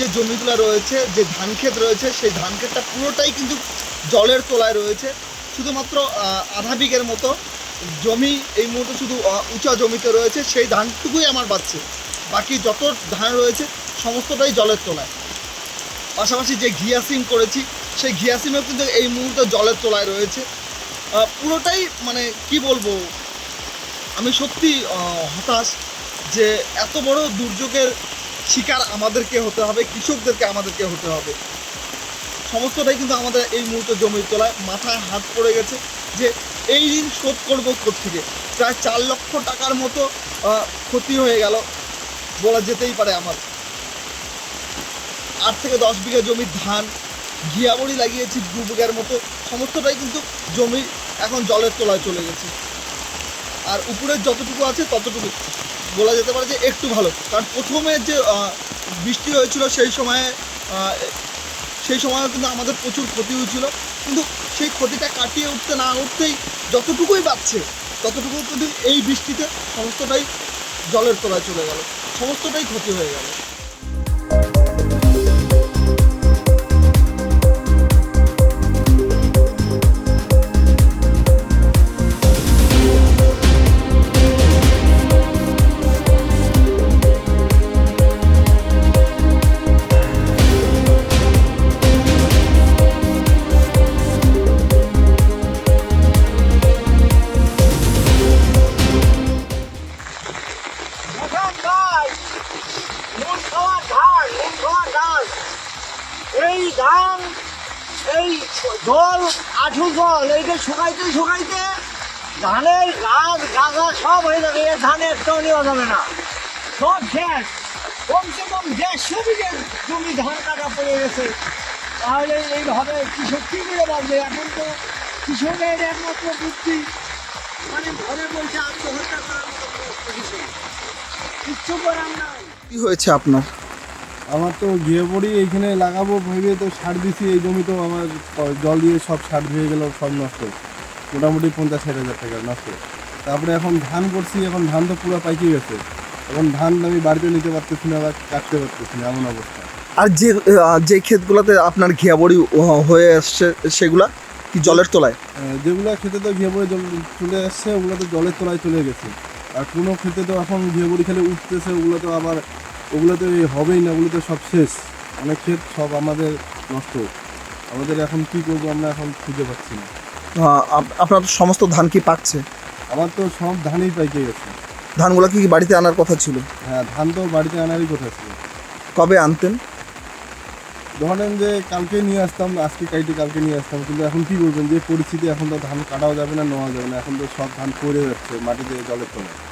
যে জমিগুলো রয়েছে, যে ধান ক্ষেত রয়েছে, সেই ধান ক্ষেতটা পুরোটাই কিন্তু জলের তলায় রয়েছে। শুধুমাত্র আধা বিঘের মতো জমি এই মুহূর্তে শুধু উঁচা জমিতে রয়েছে। সেই ধানটুকুই আমার বাচ্চে বাকি যত ধান রয়েছে, সমস্তটাই জলের তলায়। পাশাপাশি যে ঘিয়াসিম করেছি, সেই ঘিয়াসিমেও কিন্তু এই মুহূর্তে জলের তলায় রয়েছে। পুরোটাই মানে কি বলব? আমি সত্যি হতাশ যে এত বড় দুর্যোগের শিকার আমাদেরকে হতে হবে, কৃষকদেরকে আমাদেরকে হতে হবে। সমস্তটাই কিন্তু আমাদের এই মুহূর্তে জমির তোলায় মাথায় হাত পড়ে গেছে যে এই ঋণ শোধ করব থেকে প্রায় চার লক্ষ টাকার মতো ক্ষতি হয়ে গেল বলা যেতেই পারে আমার। আট থেকে দশ বিঘা জমির ধান, ঘিয়াবড়ি লাগিয়েছি দু বিঘার মতো, সমস্তটাই কিন্তু জমি এখন জলের তলায় চলে গেছে। আর উপরের যতটুকু আছে ততটুকু বলা যেতে পারে যে একটু ভালো। কারণ প্রথমে যে বৃষ্টি হয়েছিল সেই সময়ে সেই সময় কিন্তু আমাদের প্রচুর ক্ষতি হয়েছিল। কিন্তু সেই ক্ষতিটা কাটিয়ে উঠতে না উঠতেই যতটুকুই বাড়ছে ততটুকু কিন্তু এই বৃষ্টিতে সমস্তটাই জলের তলায় চলে গেল। সমস্তটাই ক্ষতি হয়ে গেল। এই জল আঠু জল এইটা শুকাইতে শুকাইতে ধানের গাছ গাছা সব হয়ে যাবে, এ ধানে একটাও নেওয়া যাবে না। সব শেষ। কমসে কম দেড়শো বিঘে জমি ধান কাটা পড়ে গেছে। তাহলে এইভাবে কৃষক কী করে বাঁচবে? এখন তো কৃষকের একমাত্র বুদ্ধি। মানে ঘরে বসে আত্মহত্যা করার মতো কিচ্ছু করার নাই। কি হয়েছে আপনার? আমার তো গিয়ে পড়ি এইখানে লাগাবো ভেবে তো সার দিছি এই জমি তো আমার জল দিয়ে সব সার ধুয়ে গেল সব নষ্ট। মোটামুটি পঞ্চাশ ষাট হাজার টাকা নষ্ট। তারপরে এখন ধান করছি এখন ধান তো পুরো পাইকে গেছে। এখন ধান আমি বাড়িতে নিতে পারতেছি না বা কাটতে পারতেছি না এমন অবস্থা। আর যে যে ক্ষেতগুলোতে আপনার ঘিয়াবড়ি হয়ে আসছে সেগুলা কি জলের তলায়? যেগুলো খেতে তো ঘিয়ে পড়ে জল চলে আসছে ওগুলো তো জলের তলায় চলে গেছে। আর কোনো খেতে তো এখন ঘিয়ে পড়ি খেলে উঠতেছে ওগুলো তো আবার ওগুলো তো হবেই না ওগুলো তো সব শেষ। অনেক ক্ষেত সব আমাদের নষ্ট। আমাদের এখন কি করব আমরা এখন খুঁজে পাচ্ছি না। আপনার সমস্ত ধান কি পাকছে? আমার তো সব ধানই পাইকে গেছে। ধানগুলো কি বাড়িতে আনার কথা ছিল? হ্যাঁ ধান তো বাড়িতে আনারই কথা ছিল। কবে আনতেন? ধরেন যে কালকে নিয়ে আসতাম আজকে কাইটে কালকে নিয়ে আসতাম কিন্তু এখন কি করবেন যে পরিস্থিতি এখন তো ধান কাটাও যাবে না নেওয়া যাবে না এখন তো সব ধান পড়ে যাচ্ছে মাটিতে জলের তলায়।